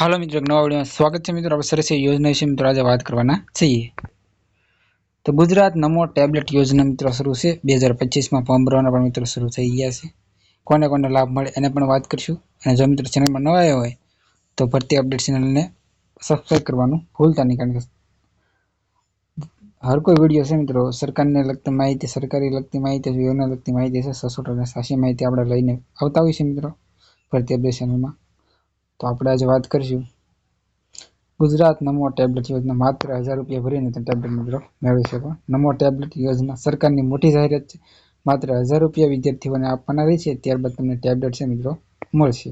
હાલો મિત્રો નવા વિડીયોમાં સ્વાગત છે મિત્રો. આપણે સરસ યોજના વિશે મિત્રો આજે વાત કરવાના છીએ. તો ગુજરાત નમો ટેબ્લેટ યોજના મિત્રો શરૂ છે. બે હજાર પચીસમાં ફોર્મ ભરવાના પણ મિત્રો શરૂ થઈ ગયા છે. કોને કોને લાભ મળે એને પણ વાત કરીશું. અને જો મિત્રો ચેનલમાં નવા આવ્યા હોય, તો ભરતી અપડેટ ચેનલને સબસ્ક્રાઈબ કરવાનું ભૂલતા નહીં, કારણ કે હર કોઈ વીડિયો છે મિત્રો, સરકારને લગતી માહિતી, સરકારી લગતી માહિતી યોજના લગતી માહિતી છે, સસોટ અને સાચી માહિતી આપણે લઈને આવતા હોય છે મિત્રો. ભરતી અપડેટ ચેનલમાં. તો આપણે આજે વાત કરીશું. ગુજરાત નમો ટેબ્લેટ યોજના માત્ર હજાર રૂપિયા ભરીને તમે ટેબ્લેટ મિત્રો મેળવી શકો. નમો ટેબ્લેટ યોજના સરકારની મોટી જાહેરાત છે. માત્ર હજાર રૂપિયા વિદ્યાર્થીઓને આપવાના રહેશે, ત્યારબાદ તમને ટેબ્લેટ છે મિત્રો મળશે.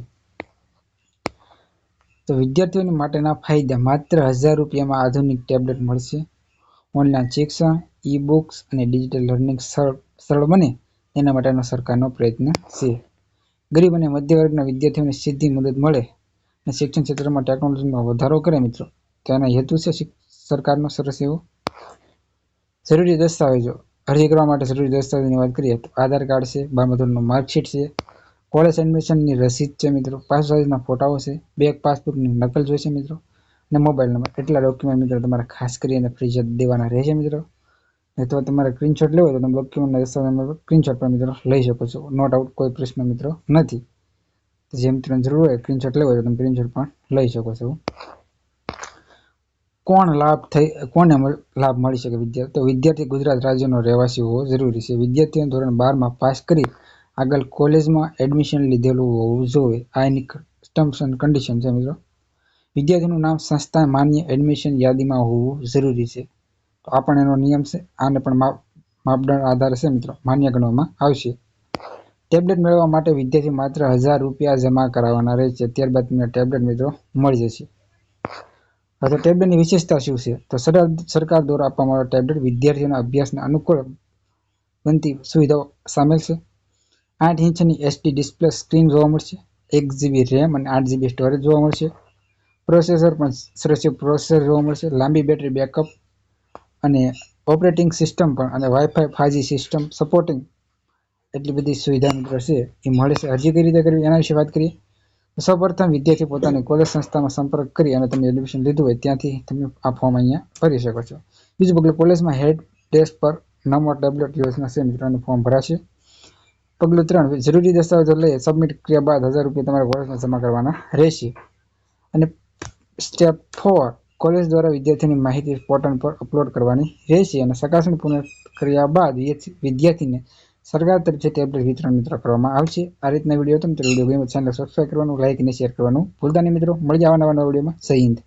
તો વિદ્યાર્થીઓને માટેના ફાયદા, માત્ર હજાર રૂપિયામાં આધુનિક ટેબ્લેટ મળશે. ઓનલાઈન શિક્ષણ ઈ બુક્સ અને ડિજિટલ લર્નિંગ સરળ સરળ બને, એના માટેનો સરકારનો પ્રયત્ન છે. ગરીબ અને મધ્ય વર્ગના વિદ્યાર્થીઓને સીધી મદદ મળે શિક્ષણ ક્ષેત્રમાં ટેકનોલોજીમાં વધારો કરે મિત્રો. તેના હેતુ છે સરકારનો સરસ એવો જરૂરી દસ્તાવેજો. અરજી કરવા માટે જરૂરી દસ્તાવેજની વાત કરીએ તો આધાર કાર્ડ છે બારમા માર્કશીટ છે, કોલેજ એડમિશનની રસીદ છે મિત્રો પાસપોર્ટ સાઇઝના ફોટાઓ છે, બેંક પાસબુકની નકલ જોઈશે મિત્રો, અને મોબાઈલ નંબર. એટલા ડોક્યુમેન્ટ મિત્રો તમારે ખાસ કરીને ફ્રીજર દેવાના રહેશે મિત્રો. તો તમારે સ્ક્રીનશોટ લેવો હોય તો તમે ડોક્યુમેન્ટના દસ્તાવેજ સ્ક્રીનશોટ પણ મિત્રો લઈ શકો છો. નો ડાઉટ, કોઈ પ્રશ્ન મિત્રો નથી. જે તમને જરૂર હોય સ્ક્રીનશોટ લેવો તો તમે સ્ક્રીનશોટ પણ લઈ શકો છો. કોણ લાભ થઈ, કોને લાભ મળી શકે વિદ્યાર્થી તો વિદ્યાર્થી ગુજરાત રાજ્યનો રહેવાસી હોવો જરૂરી છે. વિદ્યાર્થીઓ ધોરણ બારમાં પાસ કરી આગળ કોલેજમાં એડમિશન લીધેલું હોવું જોઈએ. આ એની ટર્મ્સ એન્ડ કન્ડિશન છે મિત્રો. વિદ્યાર્થીનું નામ સંસ્થા માન્ય એડમિશન યાદીમાં હોવું જરૂરી છે. તો આ પણ એનો નિયમ છે, આને પણ માપદંડ આધાર છે મિત્રો, માન્ય ગણવામાં આવશે. ટેબ્લેટ મેળવવા માટે વિદ્યાર્થી માત્ર હજાર રૂપિયા જમા કરાવવાના રહે છે. ત્યારબાદ તમને ટેબ્લેટ મિત્રો મળી જશે. તો ટેબ્લેટની વિશેષતા શું છે? તો સરકાર દ્વારા આપવામાં આવેલા ટેબ્લેટ વિદ્યાર્થીઓના અભ્યાસને અનુકૂળ બનતી સુવિધાઓ સામેલ છે. આઠ ઇંચની એસટી ડિસ્પ્લે સ્ક્રીન જોવા મળશે. એક જીબી રેમ અને આઠ જીબી સ્ટોરેજ જોવા મળશે. પ્રોસેસર પણ શ્રેષ્ઠ પ્રોસેસર જોવા મળશે. લાંબી બેટરી બેકઅપ અને ઓપરેટિંગ સિસ્ટમ પણ અને વાઈફાઈ ફાઈજી સિસ્ટમ સપોર્ટિંગ એટલી બધી સુવિધા મિત્રો એ મળે છે. અરજી કઈ રીતે કરવી, એના વિશે વાત કરીએ. સૌપ્રથમ વિદ્યાર્થી પોતાની કોલેજ સંસ્થામાં સંપર્ક કરી અને તમે એડમિશન લીધું હોય, ત્યાંથી તમે આ ફોર્મ અહીંયા ભરી શકો છો. બીજું પગલું, કોલેજમાં હેડ ડેસ્ક પર નમો ટેબ્લેટ યોજના છે, મિત્રોનું ફોર્મ ભરાશે. પગલું ત્રણ, જરૂરી દસ્તાવેજો લઈ સબમિટ કર્યા બાદ હજાર રૂપિયા તમારે કોલેજમાં જમા કરવાના રહેશે. અને સ્ટેપ ફોર કોલેજ દ્વારા વિદ્યાર્થીની માહિતી પોર્ટલ પર અપલોડ કરવાની રહેશે. અને ચકાસણી પૂર્ણ કર્યા બાદ વિદ્યાર્થીને સરકાર તરફથી ટેબ્લેટ વિતરણ મિત્રો કરવામાં આવશે. આ રીતના વીડિયો તો મિત્રો વીડિયો ગમે ચેનલ સબસ્ક્રાઈબ કરવાનું લાઇક અને શેર કરવાનું. ભૂલતા નહીં મિત્રો મળી જવાના નવા વિડીયોમાં સહી હિન્દ.